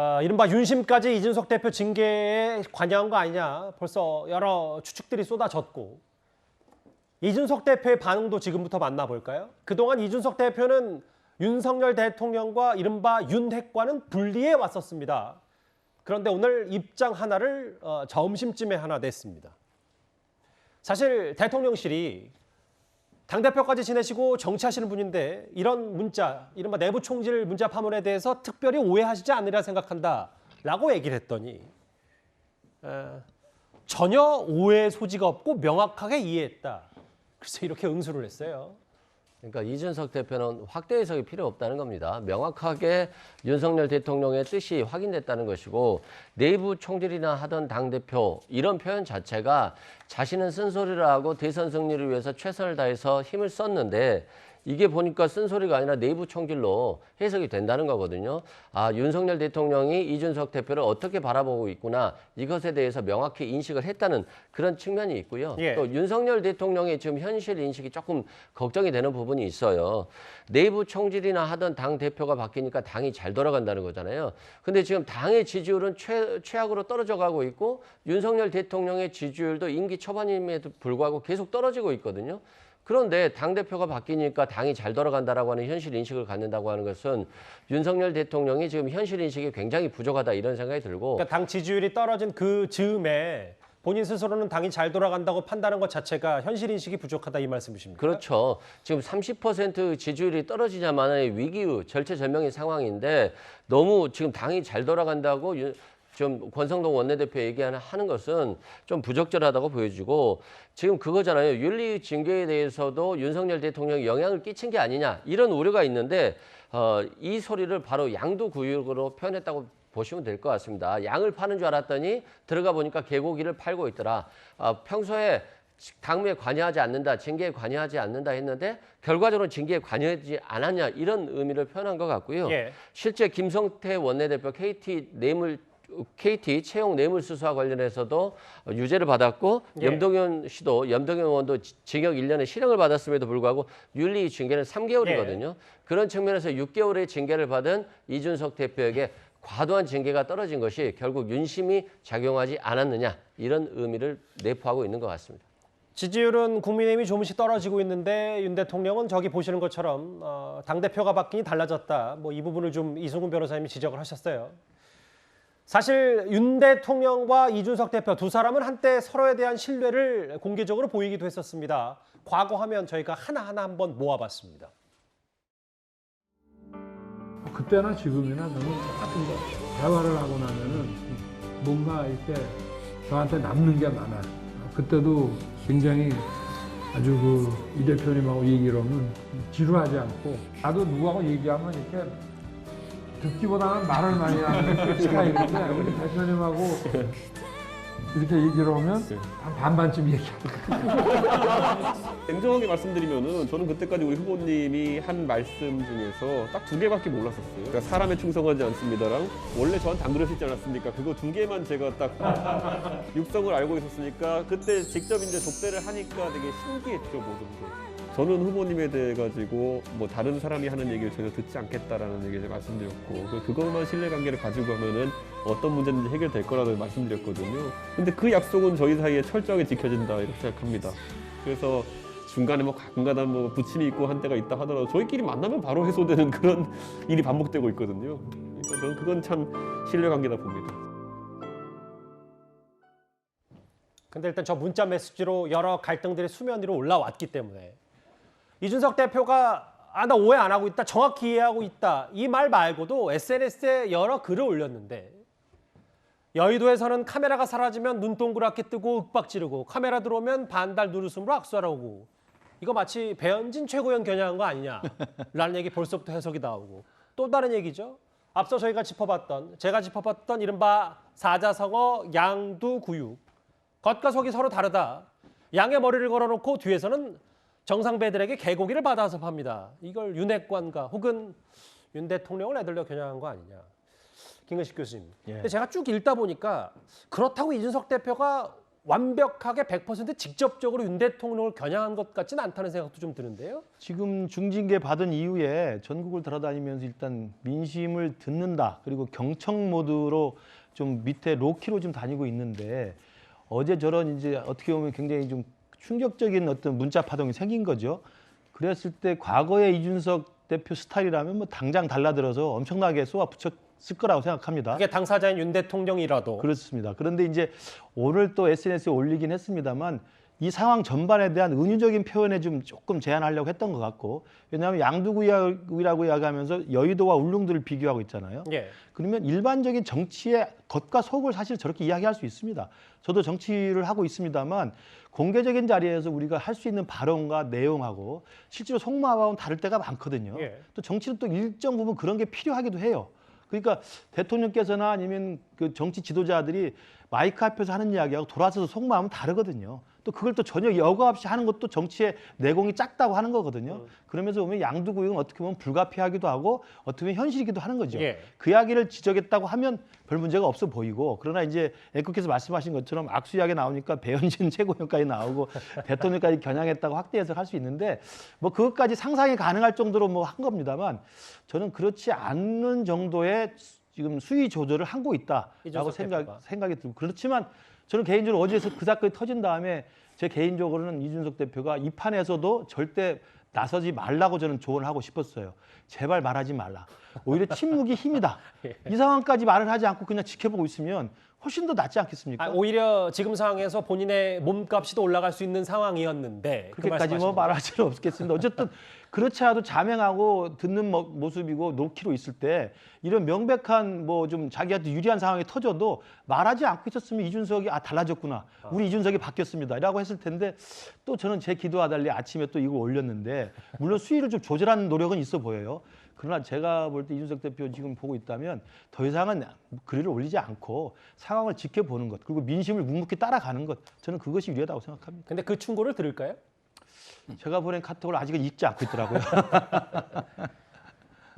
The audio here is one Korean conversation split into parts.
아, 이른바 윤심까지 이준석 대표 징계에 관여한 거 아니냐 벌써 여러 추측들이 쏟아졌고 이준석 대표의 반응도 지금부터 만나볼까요? 그동안 이준석 대표는 윤석열 대통령과 이른바 윤핵과는 분리해 왔었습니다. 그런데 오늘 입장 하나를 어, 점심쯤에 하나 냈습니다. 사실 대통령실이 당대표까지 지내시고 정치하시는 분인데 이런 문자, 이른바 내부 총질 문자 파문에 대해서 특별히 오해하시지 않으리라 생각한다 라고 얘기를 했더니 에, 전혀 오해 소지가 없고 명확하게 이해했다. 그래서 이렇게 응수를 했어요. 그러니까 이준석 대표는 확대 해석이 필요 없다는 겁니다. 명확하게 윤석열 대통령의 뜻이 확인됐다는 것이고 내부 총질이나 하던 당 대표 이런 표현 자체가 자신은 쓴소리를 하고 대선 승리를 위해서 최선을 다해서 힘을 썼는데 이게 보니까 쓴소리가 아니라 내부 총질로 해석이 된다는 거거든요. 아, 윤석열 대통령이 이준석 대표를 어떻게 바라보고 있구나. 이것에 대해서 명확히 인식을 했다는 그런 측면이 있고요. 예. 또 윤석열 대통령의 지금 현실 인식이 조금 걱정이 되는 부분이 있어요. 내부 총질이나 하던 당 대표가 바뀌니까 당이 잘 돌아간다는 거잖아요. 근데 지금 당의 지지율은 최, 최악으로 떨어져 가고 있고 윤석열 대통령의 지지율도 임기 초반임에도 불구하고 계속 떨어지고 있거든요. 그런데 당대표가 바뀌니까 당이 잘 돌아간다라고 하는 현실 인식을 갖는다고 하는 것은 윤석열 대통령이 지금 현실 인식이 굉장히 부족하다 이런 생각이 들고 그러니까 당 지지율이 떨어진 그 즈음에 본인 스스로는 당이 잘 돌아간다고 판단한 것 자체가 현실 인식이 부족하다 이 말씀이십니까? 그렇죠. 지금 30% 지지율이 떨어지자마자 위기 절체절명의 상황인데 너무 지금 당이 잘 돌아간다고 유- 좀 권성동 원내대표 얘기하는 하는 것은 좀 부적절하다고 보여지고 지금 그거잖아요. 윤리 징계에 대해서도 윤석열 대통령이 영향을 끼친 게 아니냐 이런 우려가 있는데 어, 이 소리를 바로 양도구역으로 표현했다고 보시면 될 것 같습니다. 양을 파는 줄 알았더니 들어가 보니까 개고기를 팔고 있더라. 아, 평소에 당무에 관여하지 않는다, 징계에 관여하지 않는다 했는데 결과적으로 징계에 관여하지 않았냐 이런 의미를 표현한 것 같고요. 예. 실제 김성태 원내대표 KT 뇌물 KT 채용 뇌물수수와 관련해서도 유죄를 받았고 예. 염동현 씨도 염동현 의원도 지- 징역 1년의 실형을 받았음에도 불구하고 윤리 징계는 3개월이거든요. 그런 측면에서 6개월의 징계를 받은 이준석 대표에게 과도한 징계가 떨어진 것이 결국 윤심이 작용하지 않았느냐 이런 의미를 내포하고 있는 것 같습니다. 지지율은 국민의힘이 조금씩 떨어지고 있는데 윤 대통령은 저기 보시는 것처럼 어, 당 대표가 바뀌니 달라졌다. 뭐 이 부분을 좀 이승훈 변호사님이 지적을 하셨어요. 사실 윤 대통령과 이준석 대표 두 사람은 한때 서로에 대한 신뢰를 공개적으로 보이기도 했었습니다. 과거 하면 저희가 하나하나 한번 모아봤습니다. 그때나 지금이나 저는 똑같은 거 대화를 하고 나면은 뭔가 이렇게 저한테 남는 게 많아요. 그때도 굉장히 아주 그 이 대표님하고 얘기를 하면 지루하지 않고 나도 누구하고 얘기하면 이렇게 듣기보다는 말을 많이 하는 스타일인데 우리 대표님하고 이렇게 얘기를 하면 한 반반쯤 얘기하고 냉정하게 말씀드리면은 저는 그때까지 우리 후보님이 한 말씀 중에서 딱 두 개밖에 몰랐었어요. 그러니까 사람에 충성하지 않습니다랑 원래 저한테 안 그러시지 않았습니까? 그거 두 개만 제가 딱 육성을 알고 있었으니까 그때 직접 이제 독대를 하니까 되게 신기했죠 모든 게. 저는 후보님에 대해 가지고 뭐 다른 사람이 하는 얘기를 전혀 듣지 않겠다라는 얘기를 말씀드렸고 그- 그것만 신뢰관계를 가지고 하면은 어떤 문제든지 해결될 거라고 말씀드렸거든요. 근데 그 약속은 저희 사이에 철저하게 지켜진다 이렇게 생각합니다. 그래서 중간에 뭐 가끔가다 뭐 부침이 있고 한 때가 있다 하더라도 저희끼리 만나면 바로 해소되는 그런 일이 반복되고 있거든요. 그러니까 저는 그건 참 신뢰관계다 봅니다. 근데 일단 저 문자 메시지로 여러 갈등들이 수면 위로 올라왔기 때문에 이준석 대표가 아 나 오해 안 하고 있다 정확히 이해하고 있다. 이 말 말고도 SNS에 여러 글을 올렸는데 여의도에서는 카메라가 사라지면 눈 동그랗게 뜨고 윽박 지르고 카메라 들어오면 반달 누르음으로 악수하라고. 이거 마치 배현진 최고위원 겨냥한 거 아니냐라는 얘기 벌써부터 해석이 나오고. 또 다른 얘기죠. 앞서 저희가 짚어봤던 제가 짚어봤던 이른바 사자성어 양두구육 겉과 속이 서로 다르다. 양의 머리를 걸어놓고 뒤에서는 정상배들에게 개고기를 받아서 팝니다. 이걸 윤핵관과 혹은 윤 대통령을 애들려 겨냥한 거 아니냐. 김근식 교수님. 근데 제가 쭉 읽다 보니까 그렇다고 이준석 대표가 완벽하게 100% 직접적으로 윤 대통령을 겨냥한 것 같지는 않다는 생각도 좀 드는데요. 지금 중징계 받은 이후에 전국을 돌아다니면서 일단 민심을 듣는다 그리고 경청 모드로 좀 밑에 로키로 좀 다니고 있는데 어제 저런 이제 어떻게 보면 굉장히 좀 충격적인 어떤 문자 파동이 생긴 거죠. 그랬을 때 과거의 이준석 대표 스타일이라면 뭐 당장 달라들어서 엄청나게 쏘아붙였을 거라고 생각합니다. 그게 당사자인 윤 대통령이라도 그렇습니다. 그런데 이제 오늘 또 SNS에 올리긴 했습니다만 이 상황 전반에 대한 은유적인 표현에 좀 조금 제한하려고 했던 것 같고 왜냐하면 양두구이라고 이야기하면서 여의도와 울릉도를 비교하고 있잖아요. 예. 그러면 일반적인 정치의 겉과 속을 사실 저렇게 이야기할 수 있습니다. 저도 정치를 하고 있습니다만 공개적인 자리에서 우리가 할 수 있는 발언과 내용하고 실제로 속마음은 다를 때가 많거든요. 예. 또 정치는 또 일정 부분 그런 게 필요하기도 해요. 그러니까 대통령께서나 아니면 그 정치 지도자들이 마이크 앞에서 하는 이야기하고 돌아서서 속마음은 다르거든요. 또 그걸 또 전혀 여과 없이 하는 것도 정치의 내공이 작다고 하는 거거든요. 그러면서 보면 양두구역은 어떻게 보면 불가피하기도 하고 어떻게 보면 현실이기도 하는 거죠. 예. 그 이야기를 지적했다고 하면 별 문제가 없어 보이고 그러나 이제 앵커께서 말씀하신 것처럼 악수 이야기 나오니까 배현진 최고위원까지 나오고 대통령까지 겨냥했다고 확대 해석할 수 있는데 뭐 그것까지 상상이 가능할 정도로 뭐 한 겁니다만 저는 그렇지 않는 정도의 지금 수위 조절을 하고 있다라고 생각 대표가. 생각이 들고 그렇지만 저는 개인적으로 어제서 그 사건이 터진 다음에 제 개인적으로는 이준석 대표가 이 판에서도 절대 나서지 말라고 저는 조언을 하고 싶었어요. 제발 말하지 말라. 오히려 침묵이 힘이다. 이 상황까지 말을 하지 않고 그냥 지켜보고 있으면 훨씬 더 낫지 않겠습니까? 아, 오히려 지금 상황에서 본인의 몸값이 더 올라갈 수 있는 상황이었는데 그 그렇게까지 뭐 말씀하시는 말할 필요 없겠습니다. 어쨌든 그렇지 않아도 자명하고 듣는 모- 모습이고 놓기로 있을 때 이런 명백한 뭐 좀 자기한테 유리한 상황이 터져도 말하지 않고 있었으면 이준석이 아 달라졌구나. 우리 이준석이 바뀌었습니다라고 했을 텐데 또 저는 제 기도와 달리 아침에 또 이걸 올렸는데 물론 수위를 좀 조절하는 노력은 있어 보여요. 그러나 제가 볼 때 이준석 대표 지금 보고 있다면 더 이상은 글을 올리지 않고 상황을 지켜보는 것 그리고 민심을 묵묵히 따라가는 것 저는 그것이 유리하다고 생각합니다. 근데 그 충고를 들을까요? 제가 보낸 카톡을 아직은 읽지 않고 있더라고요.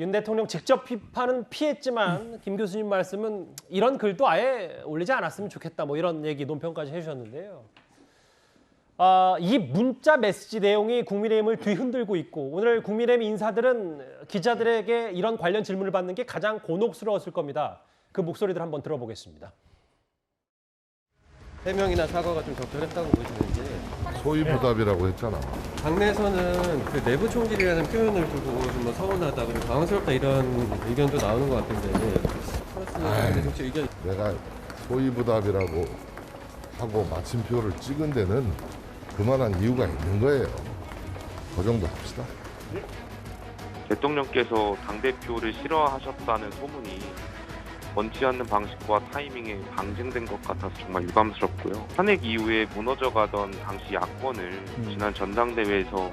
윤 대통령 직접 비판은 피했지만 김 교수님 말씀은 이런 글도 아예 올리지 않았으면 좋겠다 뭐 이런 얘기 논평까지 해주셨는데요. 아, 이 문자 메시지 내용이 국민의힘을 뒤흔들고 있고 오늘 국민의힘 인사들은 기자들에게 이런 관련 질문을 받는 게 가장 곤혹스러웠을 겁니다. 그 목소리들 한번 들어보겠습니다. 해명이나 사과가 좀 적절했다고 보시는지 소위 부답이라고 했잖아. 당내에서는 그 내부 총질이라는 표현을 두고 좀뭐 서운하다 그리고 당황스럽다 이런 의견도 나오는 것 같은데 플러스 정치 의견 내가 소위 부답이라고 하고 마침표를 찍은 데는 그만한 이유가 있는 거예요. 그 정도 합시다. 대통령께서 당대표를 싫어하셨다는 소문이 원치 않는 방식과 타이밍에 방증된 것 같아서 정말 유감스럽고요. 탄핵 이후에 무너져가던 당시 야권을 지난 전당대회에서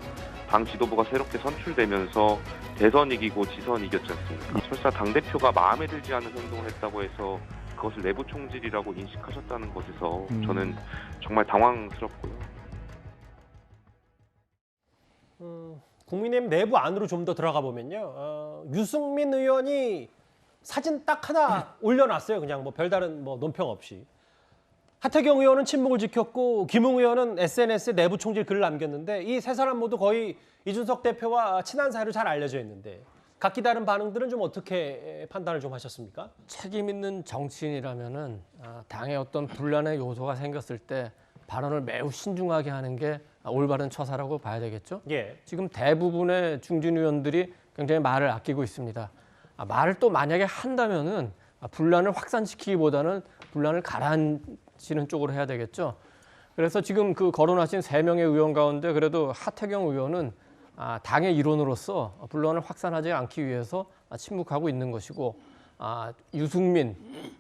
당 지도부가 새롭게 선출되면서 대선 이기고 지선 이겼지 않습니까? 설사 당대표가 마음에 들지 않은 행동을 했다고 해서 그것을 내부 총질이라고 인식하셨다는 것에서 저는 정말 당황스럽고요. 국민의힘 내부 안으로 좀 더 들어가 보면요. 어, 유승민 의원이 사진 딱 하나 올려놨어요. 그냥 뭐 별다른 뭐 논평 없이. 하태경 의원은 침묵을 지켰고 김웅 의원은 SNS에 내부 총질 글을 남겼는데 이 세 사람 모두 거의 이준석 대표와 친한 사이로 잘 알려져 있는데 각기 다른 반응들은 좀 어떻게 판단을 좀 하셨습니까? 책임 있는 정치인이라면은 아, 당에 어떤 분란의 요소가 생겼을 때 발언을 매우 신중하게 하는 게 올바른 처사라고 봐야 되겠죠. 예. 지금 대부분의 중진 의원들이 굉장히 말을 아끼고 있습니다. 아, 말을 또 만약에 한다면은 아, 분란을 확산시키기보다는 분란을 가라앉히는 쪽으로 해야 되겠죠. 그래서 지금 그 거론하신 세 명의 의원 가운데 그래도 하태경 의원은 아, 당의 일원으로서 분란을 확산하지 않기 위해서 아, 침묵하고 있는 것이고 아, 유승민,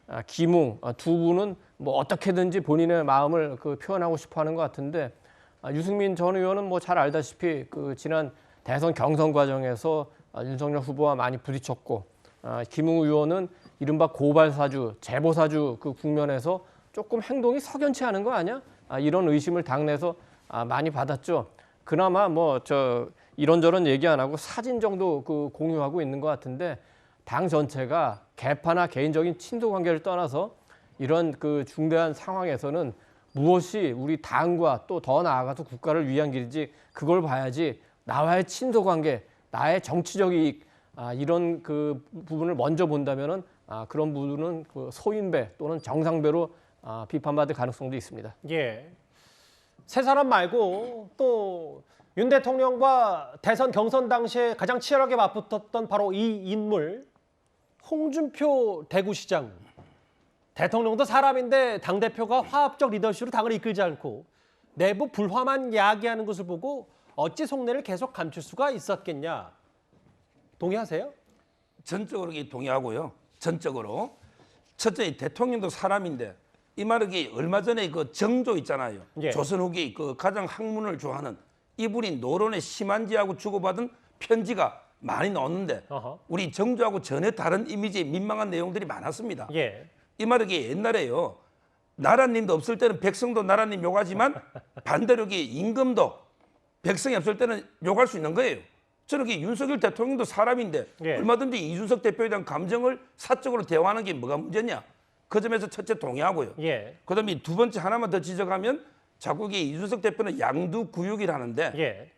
아, 김웅 아, 두 분은 뭐 어떻게든지 본인의 마음을 그 표현하고 싶어하는 것 같은데 아, 유승민 전 의원은 뭐 잘 알다시피 그 지난 대선 경선 과정에서 아, 윤석열 후보와 많이 부딪혔고 아, 김웅 의원은 이른바 고발 사주, 제보 사주 그 국면에서 조금 행동이 석연치 않은 거 아니야? 아, 이런 의심을 당내에서 아, 많이 받았죠. 그나마 뭐 저 이런저런 얘기 안 하고 사진 정도 그 공유하고 있는 것 같은데 당 전체가 개파나 개인적인 친소 관계를 떠나서 이런 그 중대한 상황에서는 무엇이 우리 당과 또 더 나아가서 국가를 위한 길인지 그걸 봐야지 나와의 친소 관계, 나의 정치적 이익 아, 이런 그 부분을 먼저 본다면은 아, 그런 부분은 그 소인배 또는 정상배로 아, 비판받을 가능성도 있습니다. 예. 세 사람 말고 또 윤 대통령과 대선 경선 당시에 가장 치열하게 맞붙었던 바로 이 인물 홍준표 대구시장. 대통령도 사람인데 당 대표가 화합적 리더십으로 당을 이끌지 않고 내부 불화만 야기하는 것을 보고 어찌 속내를 계속 감출 수가 있었겠냐? 동의하세요? 전적으로 동의하고요. 전적으로 첫째 대통령도 사람인데 이 말이 얼마 전에 그 정조 있잖아요. 예. 조선 후기 그 가장 학문을 좋아하는 이분이 노론의 심한지하고 주고받은 편지가 많이 나오는데 어허. 우리 정조하고 전혀 다른 이미지의 민망한 내용들이 많았습니다. 예. 이 말이 옛날에요. 나라님도 없을 때는 백성도 나라님 욕하지만 반대로 임금도 백성이 없을 때는 욕할 수 있는 거예요. 저렇게 윤석열 대통령도 사람인데 예. 얼마든지 이준석 대표에 대한 감정을 사적으로 대화하는 게 뭐가 문제냐. 그 점에서 첫째 동의하고요. 예. 그다음에 두 번째 하나만 더 지적하면 자꾸 이게 이준석 대표는 양두 구육이라는데 예.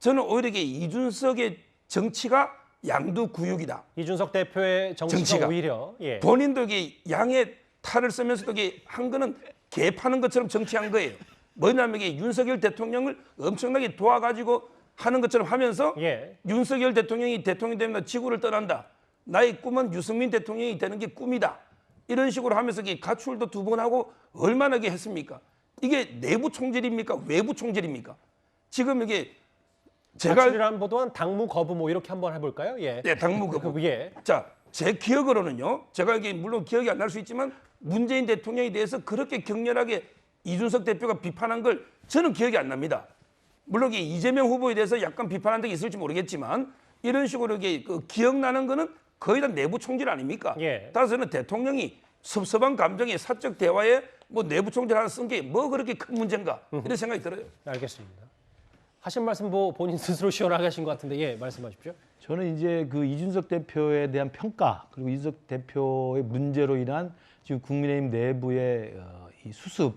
저는 오히려 이게 이준석의 정치가 양두구육이다. 이준석 대표의 정치가, 정치가. 오히려 예. 본인도 이게 양의 탈을 쓰면서도 이게 한 거는 개 파는 것처럼 정치한 거예요. 뭐냐면 이게 윤석열 대통령을 엄청나게 도와가지고 하는 것처럼 하면서 예. 윤석열 대통령이 대통령이 되면 지구를 떠난다. 나의 꿈은 유승민 대통령이 되는 게 꿈이다. 이런 식으로 하면서 이게 가출도 두 번 하고 얼마나 게 했습니까? 이게 내부 총질입니까? 외부 총질입니까? 지금 이게 제가 가출이란 보도한 당무 거부 뭐 이렇게 한번 해볼까요? 예. 네, 당무 거부. 그, 예. 자, 제 기억으로는요. 제가 이게 물론 기억이 안 날 수 있지만 문재인 대통령에 대해서 그렇게 격렬하게 이준석 대표가 비판한 걸 저는 기억이 안 납니다. 물론 이게 이재명 후보에 대해서 약간 비판한 적이 있을지 모르겠지만 이런 식으로 이게 그 기억나는 거는 거의 다 내부 총질 아닙니까? 예. 따라서는 대통령이 섭섭한 감정에 사적 대화에 뭐 내부 총질 하나 쓴 게 뭐 그렇게 큰 문제인가 이런 생각이 들어요. 알겠습니다. 하신 말씀 뭐 본인 스스로 시원하게 하신 것 같은데 예 말씀하십시오. 저는 이제 그 이준석 대표에 대한 평가 그리고 이준석 대표의 문제로 인한 지금 국민의힘 내부의 어, 이 수습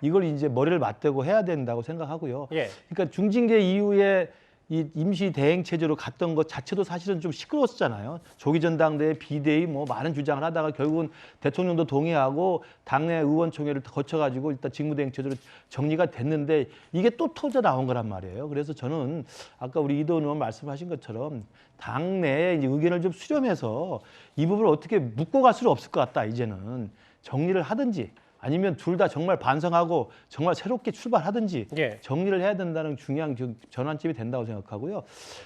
이걸 이제 머리를 맞대고 해야 된다고 생각하고요. 예. 그러니까 중징계 이후에 이 임시 대행 체제로 갔던 것 자체도 사실은 좀 시끄러웠잖아요. 조기 전당대회 비대위 뭐 많은 주장을 하다가 결국은 대통령도 동의하고 당내 의원총회를 거쳐 가지고 일단 직무대행 체제로 정리가 됐는데 이게 또 터져 나온 거란 말이에요. 그래서 저는 아까 우리 이도원 의원 말씀하신 것처럼 이제 의견을 좀 수렴해서 이 부분을 어떻게 묶고 갈 수는 없을 것 같다. 이제는 정리를 하든지 아니면 둘 다 정말 반성하고 정말 새롭게 출발하든지 예. 정리를 해야 된다는 중요한 그 전환점이 된다고 생각하고요.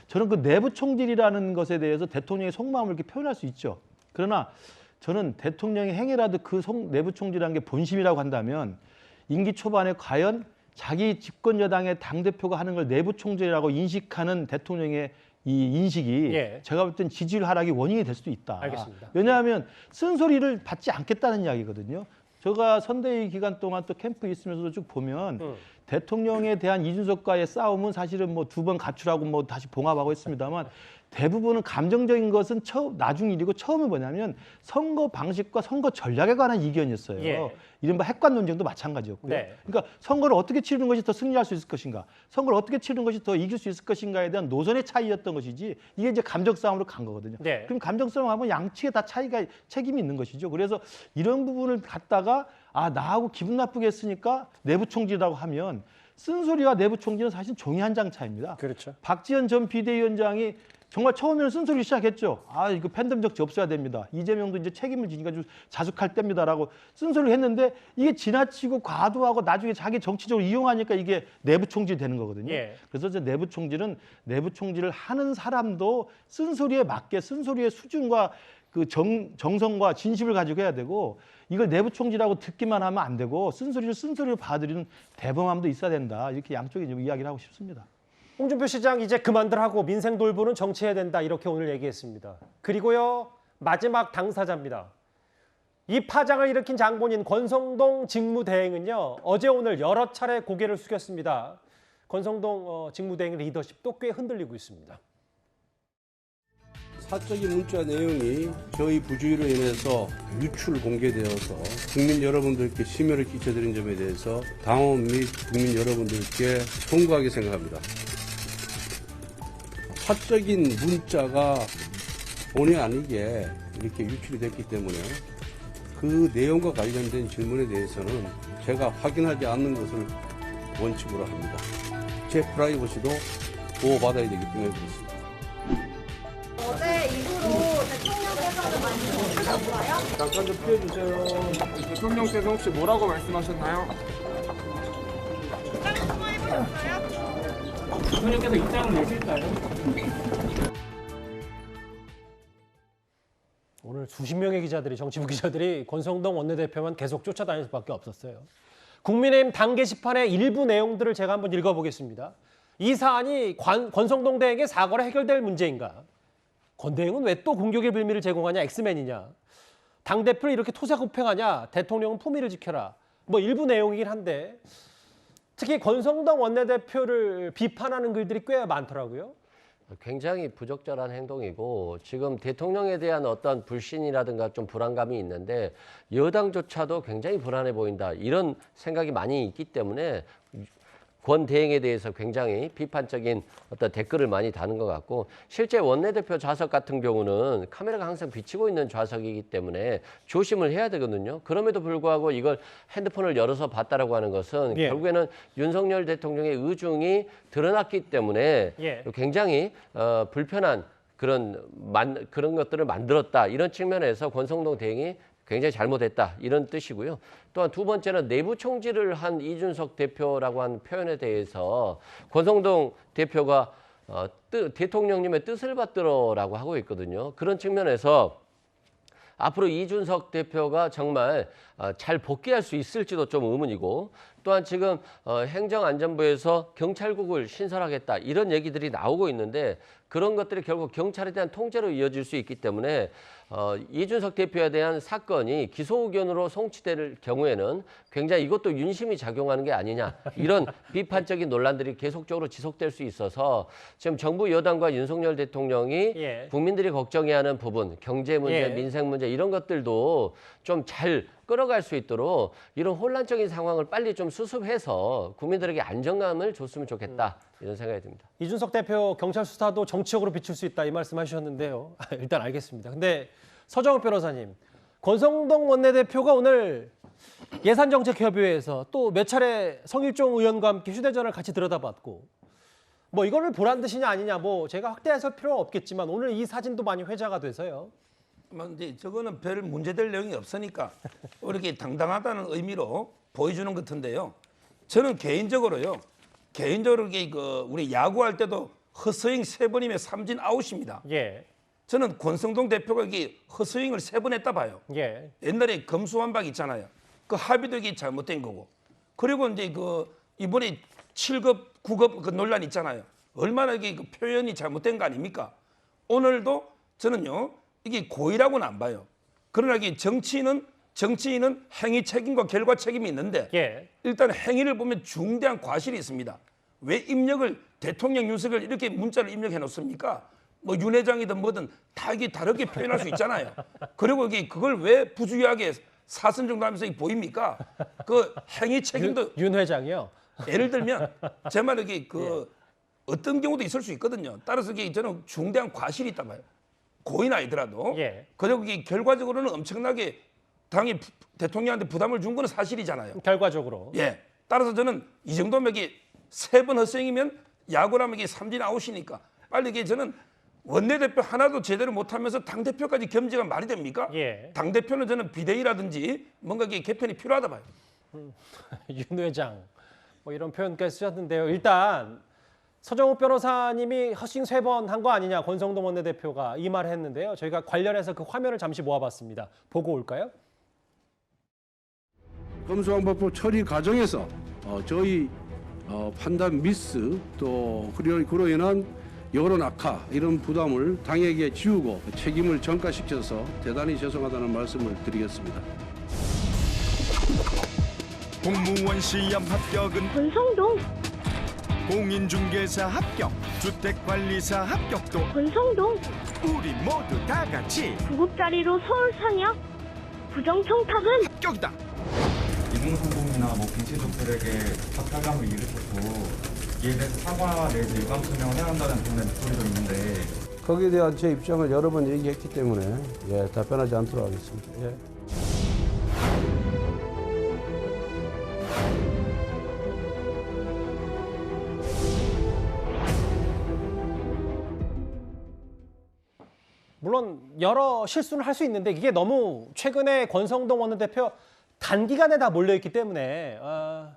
저는 그 내부 총질이라는 것에 대해서 대통령의 속마음을 이렇게 표현할 수 있죠. 그러나 저는 대통령의 행위라도 그 속- 내부 총질이라는 게 본심이라고 한다면 임기 초반에 과연 자기 집권 여당의 당 대표가 하는 걸 내부 총질이라고 인식하는 대통령의 이 인식이 예. 제가 볼 땐 지지율 하락의 원인이 될 수도 있다. 알겠습니다. 왜냐하면 쓴소리를 받지 않겠다는 이야기거든요. 제가 선대위 기간 동안 또 캠프에 있으면서도 쭉 보면 음. 대통령에 대한 이준석과의 싸움은 사실은 뭐 두 번 가출하고 뭐 다시 봉합하고 했습니다만 대부분은 감정적인 것은 처음 나중 일이고 처음은 뭐냐면 선거 방식과 선거 전략에 관한 이견이었어요. 예. 이른바 핵관 논쟁도 마찬가지였고요. 네. 그러니까 선거를 어떻게 치르는 것이 더 승리할 수 있을 것인가, 선거를 어떻게 치르는 것이 더 이길 수 있을 것인가에 대한 노선의 차이였던 것이지 이게 이제 감정 싸움으로 간 거거든요. 네. 그럼 감정 싸움하면 양측에 다 차이가 책임이 있는 것이죠. 그래서 이런 부분을 갖다가 아 나하고 기분 나쁘게 했으니까 내부 총질이라고 하면 쓴소리와 내부 총질은 사실 종이 한 장 차입니다. 그렇죠. 박지원 전 비대위원장이 정말 처음에는 쓴소리 시작했죠. 아 이거 팬덤 적지 없어야 됩니다. 이재명도 이제 책임을 지니까 좀 자숙할 때입니다라고 쓴소리를 했는데 이게 지나치고 과도하고 나중에 자기 정치적으로 이용하니까 이게 내부 총질이 되는 거거든요. 예. 그래서 이제 내부 총질은 내부 총질을 하는 사람도 쓴소리에 맞게 쓴소리의 수준과 그 정, 정성과 진심을 가지고 해야 되고 이걸 내부 총질하고 듣기만 하면 안 되고 쓴소리를 쓴소리로 받아들이는 대범함도 있어야 된다. 이렇게 양쪽에 좀 이야기를 하고 싶습니다. 홍준표 시장 이제 그만들 하고 민생 돌보는 정치해야 된다 이렇게 오늘 얘기했습니다. 그리고요 마지막 당사자입니다. 이 파장을 일으킨 장본인 권성동 직무대행은요 어제 오늘 여러 차례 고개를 숙였습니다. 권성동 어, 직무대행 리더십도 꽤 흔들리고 있습니다. 사적인 문자 내용이 저희 부주의로 인해서 유출 공개되어서 국민 여러분들께 심려를 끼쳐드린 점에 대해서 당원 및 국민 여러분들께 송구하게 생각합니다. 사적인 문자가 본의 아니게 이렇게 유출이 됐기 때문에 그 내용과 관련된 질문에 대해서는 제가 확인하지 않는 것을 원칙으로 합니다. 제 프라이버시도 보호받아야 되기 때문에 그렇습니다. 어제 이후로 대통령께서는 많이 바뀌셨어요? 잠깐 좀 피해주세요. 대통령께서 혹시 뭐라고 말씀하셨나요? 대통령께서 입장을 내실까요? 오늘 수십 명의 기자들이 정치부 기자들이 권성동 원내대표만 계속 쫓아다닐 수밖에 없었어요. 국민의힘 당 게시판의 일부 내용들을 제가 한번 읽어보겠습니다. 이 사안이 관- 권성동 대행의 사과로 해결될 문제인가? 권 대행은 왜 또 공격의 빌미를 제공하냐? 엑스맨이냐? 당 대표를 이렇게 토사구팽하냐? 대통령은 품위를 지켜라. 뭐 일부 내용이긴 한데 특히 권성동 원내대표를 비판하는 글들이 꽤 많더라고요. 굉장히 부적절한 행동이고 지금 대통령에 대한 어떤 불신이라든가 좀 불안감이 있는데 여당조차도 굉장히 불안해 보인다 이런 생각이 많이 있기 때문에 권 대행에 대해서 굉장히 비판적인 어떤 댓글을 많이 다는 것 같고 실제 원내대표 좌석 같은 경우는 카메라가 항상 비치고 있는 좌석이기 때문에 조심을 해야 되거든요. 그럼에도 불구하고 이걸 핸드폰을 열어서 봤다라고 하는 것은 예. 결국에는 윤석열 대통령의 의중이 드러났기 때문에 예. 굉장히 어, 불편한 그런 만, 그런 것들을 만들었다 이런 측면에서 권성동 대행이 굉장히 잘못했다 이런 뜻이고요. 또한 두 번째는 내부 총질을 한 이준석 대표라고 한 표현에 대해서 권성동 대표가 어, 뜻, 대통령님의 뜻을 받들어라고 하고 있거든요. 그런 측면에서 앞으로 이준석 대표가 정말 어, 잘 복귀할 수 있을지도 좀 의문이고 또한 지금 어, 행정안전부에서 경찰국을 신설하겠다 이런 얘기들이 나오고 있는데 그런 것들이 결국 경찰에 대한 통제로 이어질 수 있기 때문에 어, 이준석 대표에 대한 사건이 기소 의견으로 송치될 경우에는 굉장히 이것도 윤심이 작용하는 게 아니냐 이런 비판적인 논란들이 계속적으로 지속될 수 있어서 지금 정부 여당과 윤석열 대통령이 예. 국민들이 걱정해하는 부분 경제 문제, 예. 민생 문제 이런 것들도 좀잘 끌어갈 수 있도록 이런 혼란적인 상황을 빨리 좀 수습해서 국민들에게 안정감을 줬으면 좋겠다 이런 생각이 듭니다. 이준석 대표 경찰 수사도 정치적으로 비출 수 있다 이 말씀하셨는데요. 일단 알겠습니다. 근데 서정욱 변호사님, 권성동 원내대표가 오늘 예산정책협의회에서 또 몇 차례 성일종 의원과 함께 휴대전화를 같이 들여다봤고 뭐 이거를 보란 듯이냐 아니냐 뭐 제가 확대해서 필요는 없겠지만 오늘 이 사진도 많이 회자가 돼서요. 뭐 이제 저거는 별 문제될 내용이 없으니까 이렇게 당당하다는 의미로 보여주는 것 같은데요. 저는 개인적으로요. 개인적으로 이게 그 우리 야구할 때도 허스윙 세 번이면 삼진 아웃입니다. 예, 저는 권성동 대표가 이게 허스윙을 세 번 했다 봐요. 예, 옛날에 검수완박 있잖아요. 그 합의도 이게 잘못된 거고. 그리고 이제 그 이번에 7급, 9급 그 논란 있잖아요. 얼마나 이게 그 표현이 잘못된 거 아닙니까? 오늘도 저는요 이게 고의라고는 안 봐요. 그러나 이게 정치인은 정치인은 행위 책임과 결과 책임이 있는데 예. 일단 행위를 보면 중대한 과실이 있습니다. 왜 입력을 대통령 윤석열 이렇게 문자를 입력해 놓습니까? 뭐 윤 회장이든 뭐든 다 이게 다르게 표현할 수 있잖아요. 그리고 이게 그걸 왜 부주의하게 사선 정도하면서 보입니까? 그 행위 책임도 윤, 윤 회장이요. 예를 들면 제 이게 그 어떤 경우도 있을 수 있거든요. 따라서 이게 저는 중대한 과실이 있다 봐요. 고의는 아니더라도. 예. 그리고 이게 결과적으로는 엄청나게 당이 부- 대통령한테 부담을 준 거는 사실이잖아요. 결과적으로. 예. 따라서 저는 이 정도면 이게 세 번 헛스윙이면 야구라면 이게 삼진 아웃이니까 빨리 이게 저는 원내대표 하나도 제대로 못하면서 당대표까지 겸직은 말이 됩니까? 예. 당대표는 저는 비대위라든지 뭔가 이게 개편이 필요하다 봐요. 윤 회장 뭐 이런 표현까지 쓰셨는데요. 일단 서정욱 변호사님이 허싱 세 번 한 거 아니냐 권성동 원내대표가 이 말을 했는데요. 저희가 관련해서 그 화면을 잠시 모아봤습니다. 보고 올까요? 검수완박법 처리 과정에서 어, 저희 어, 판단 미스 또 그로, 그로 인한 여론 악화 이런 부담을 당에게 지우고 책임을 전가시켜서 대단히 죄송하다는 말씀을 드리겠습니다. 공무원 시험 합격은 권성동 공인중개사 합격 주택관리사 합격도 권성동 우리 모두 다 같이 구급자리로 서울 상역 부정청탁은 합격이다. 이중성공이나 뭐 빈체족들에게 박탈감을 일으켰고 이에 대해서 사과 내지 유감 소명을 해야 한다는 그런 목소리도 있는데 거기에 대한 제 입장을 여러 번 얘기했기 때문에 예, 답변하지 않도록 하겠습니다. 예. 여러 실수는 할수 있는데 이게 너무 최근에 권성동 원내대표 단기간에 다 몰려있기 때문에 아,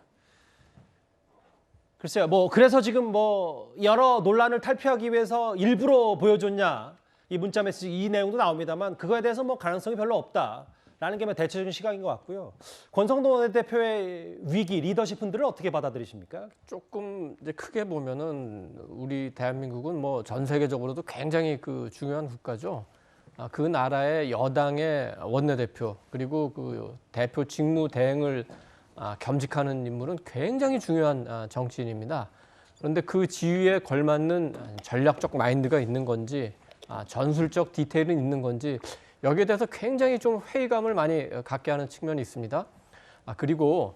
글쎄요 뭐 그래서 지금 뭐 여러 논란을 탈피하기 위해서 일부러 보여줬냐 이 문자 메시지 이 내용도 나옵니다만 그거에 대해서 뭐 가능성이 별로 없다라는 게 대체적인 시각인 것 같고요 권성동 원내대표의 위기 리더십 분들을 어떻게 받아들이십니까? 조금 이제 크게 보면은 우리 대한민국은 뭐 전 세계적으로도 굉장히 그 중요한 국가죠. 아, 그 나라의 여당의 원내대표 그리고 그 대표 직무 대행을 아, 겸직하는 인물은 굉장히 중요한 아, 정치인입니다. 그런데 그 지위에 걸맞는 전략적 마인드가 있는 건지 아, 전술적 디테일은 있는 건지 여기에 대해서 굉장히 좀 회의감을 많이 갖게 하는 측면이 있습니다. 아, 그리고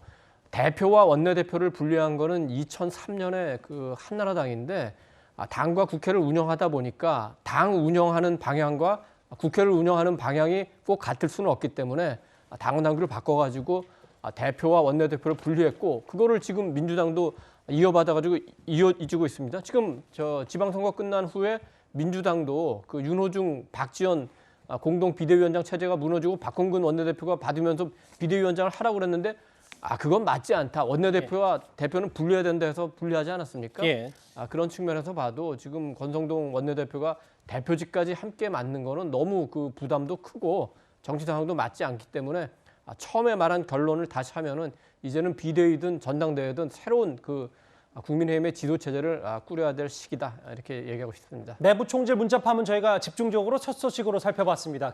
대표와 원내대표를 분리한 거는 2003년에 그 한나라당인데 아, 당과 국회를 운영하다 보니까 당 운영하는 방향과 국회를 운영하는 방향이 꼭 같을 수는 없기 때문에 아, 당원 당규를 바꿔가지고 아, 대표와 원내대표를 분리했고 그거를 지금 민주당도 이어받아가지고 이어지고 있습니다. 지금 저 지방선거 끝난 후에 민주당도 그 윤호중, 박지원 아, 공동 비대위원장 체제가 무너지고 박홍근 원내대표가 받으면서 비대위원장을 하라고 그랬는데 아 그건 맞지 않다. 원내대표와 대표는 분리해야 된다 해서 분리하지 않았습니까? 예. 아 그런 측면에서 봐도 지금 권성동 원내대표가 대표직까지 함께 맡는 거는 너무 그 부담도 크고 정치 상황도 맞지 않기 때문에 아, 처음에 말한 결론을 다시 하면은 이제는 비대위든 전당대회든 새로운 그 아, 국민의힘의 지도 체제를 아, 꾸려야 될 시기다 이렇게 얘기하고 싶습니다. 내부 총질 문자 파문 저희가 집중적으로 첫 소식으로 살펴봤습니다.